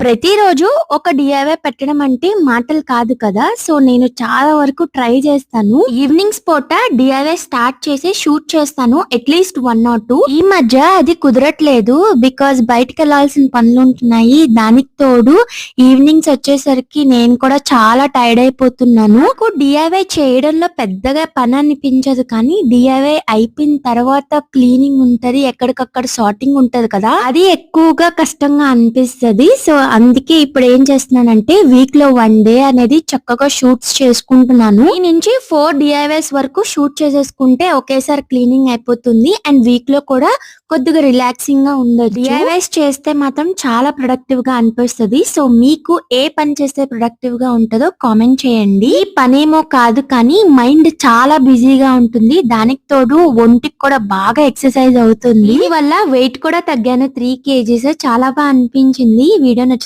ప్రతిరోజు ఒక డిఐవై పెట్టడం అంటే మాటలు కాదు కదా. సో నేను చాలా వరకు ట్రై చేస్తాను. ఈవినింగ్స్ పూట డిఐవై స్టార్ట్ చేసి షూట్ చేస్తాను. At least one not two. ఈ మధ్య అది కుదరట్లేదు బికాస్ బయటకు వెళ్ళాల్సిన పనులు ఉంటున్నాయి. దానికి తోడు ఈవినింగ్స్ వచ్చేసరికి నేను కూడా చాలా టైర్డ్ అయిపోతున్నాను. నాకు డిఐవై చేయడంలో పెద్దగా పని అనిపించదు కానీ డిఐవై అయిపోయిన తర్వాత క్లీనింగ్ ఉంటది. ఎక్కడికక్కడ సార్టింగ్ ఉంటది కదా. అది ఎక్కువగా కష్టంగా అనిపిస్తుంది. సో అందుకే ఇప్పుడు ఏం చేస్తున్నానంటే వీక్లో వన్ డే అనేది చక్కగా షూట్స్ చేసుకుంటున్నాను. ఈ నుంచి ఫోర్ డిఐవైస్ వరకు షూట్ చేసేసుకుంటే ఒకేసారి క్లీనింగ్ అయిపోతుంది. అండ్ వీక్లో కూడా కొద్దిగా రిలాక్సింగ్గా ఉండదు డిఐవైస్ చేస్తే మాత్రం చాలా ప్రొడక్టివ్గా అనిపిస్తుంది. సో మీకు ఏ పని చేస్తే ప్రొడక్టివ్గా ఉంటుందో కామెంట్ చేయండి. ఈ పనేమో కాదు కానీ మైండ్ చాలా బిజీగా ఉంటుంది. దానికి తోడు ఒంటికి కూడా బాగా ఎక్సర్సైజ్ అవుతుంది. దీని వల్ల వెయిట్ కూడా తగ్గాను. త్రీ కేజీస్ చాలా బాగా అనిపించింది. వీడియో నచ్చుతుంది